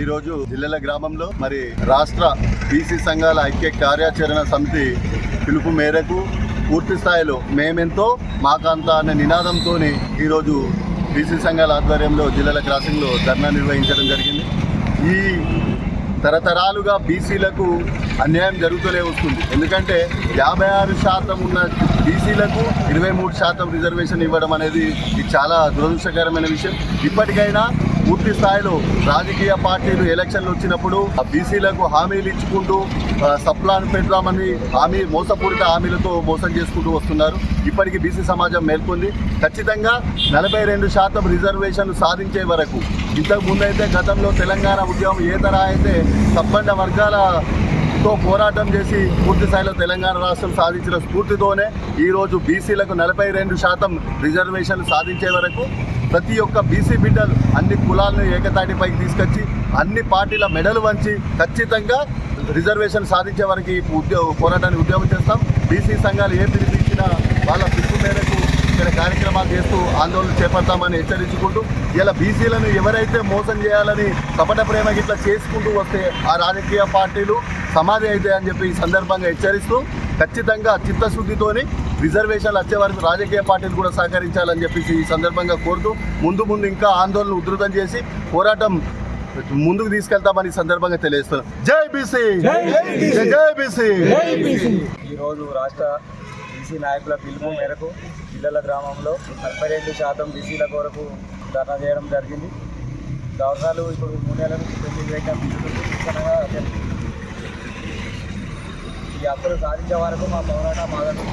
ఈరోజు జిల్లెల గ్రామంలో మరి రాష్ట్ర బీసీ సంఘాల ఐక్య కార్యాచరణ సమితి పిలుపు మేరకు పూర్తి స్థాయిలో మేమెంతో మాకంత అనే నినాదంతో ఈరోజు బీసీ సంఘాల ఆధ్వర్యంలో జిల్లల క్రాసింగ్లో ధర్నా నిర్వహించడం జరిగింది. ఈ తరతరాలుగా బీసీలకు అన్యాయం జరుగుతూనే వస్తుంది. ఎందుకంటే యాభై ఆరు శాతం ఉన్న బీసీలకు ఇరవై మూడు శాతం రిజర్వేషన్ ఇవ్వడం అనేది ఇది చాలా దురదృష్టకరమైన విషయం. ఇప్పటికైనా పూర్తి స్థాయిలో రాజకీయ పార్టీలు ఎలక్షన్లు వచ్చినప్పుడు ఆ బీసీలకు హామీలు ఇచ్చుకుంటూ సప్లాన్ పెడదామని హామీ మోసపూరిత హామీలతో మోసం చేసుకుంటూ వస్తున్నారు. ఇప్పటికీ బీసీ సమాజం మేల్కొంది. ఖచ్చితంగా నలభై రెండు శాతం రిజర్వేషన్లు సాధించే వరకు ఇంతకు ముందైతే గతంలో తెలంగాణ ఉద్యమం ఏ తరహా అయితే సబ్బండ తో పోరాటం చేసి పూర్తి స్థాయిలో తెలంగాణ రాష్ట్రం సాధించిన స్ఫూర్తితోనే ఈరోజు బీసీలకు నలభై రెండు శాతం రిజర్వేషన్లు సాధించే వరకు ప్రతి ఒక్క బీసీ బిడ్డలు అన్ని కులాలను ఏకతాటిపైకి తీసుకొచ్చి అన్ని పార్టీల మెడలు వంచి ఖచ్చితంగా రిజర్వేషన్ సాధించే వరకు ఈ ఉద్యోగ పోరాటాన్ని ఉద్యోగం చేస్తాం. బీసీ సంఘాలు ఏ పిలిపించినా వాళ్ళ పిలుపు మేరకు ఇక్కడ కార్యక్రమాలు చేస్తూ ఆందోళన చేపడతామని హెచ్చరించుకుంటూ ఇలా బీసీలను ఎవరైతే మోసం చేయాలని కపట ప్రేమ గిట్లా చేసుకుంటూ వస్తే ఆ రాజకీయ పార్టీలు సమాధి అయితే అని చెప్పి ఈ సందర్భంగా హెచ్చరిస్తూ ఖచ్చితంగా చిత్తశుద్ధితోని రిజర్వేషన్లు వచ్చే వరకు రాజకీయ పార్టీలు కూడా సహకరించాలని చెప్పేసి ఈ సందర్భంగా కోరుతూ ముందు ముందు ఇంకా ఆందోళన ఉధృతం చేసి పోరాటం ముందుకు తీసుకెళ్తామని ఈ సందర్భంగా తెలియజేస్తున్నాం. జై బీసీ! జై బీసీ! ఈరోజు రాష్ట్ర బీసీ నాయకుల పిలుపు మేరకు జిల్లాల గ్రామంలో నలభై రెండు శాతం బీసీల కొరకు ధర్నా చేయడం జరిగింది. గవర్నర్లు ఇప్పుడు మూడు నెలల నుంచి పెళ్ళి చేయడం ఈ హక్కులు సాధించే వరకు మా పోరాటం ఆగడం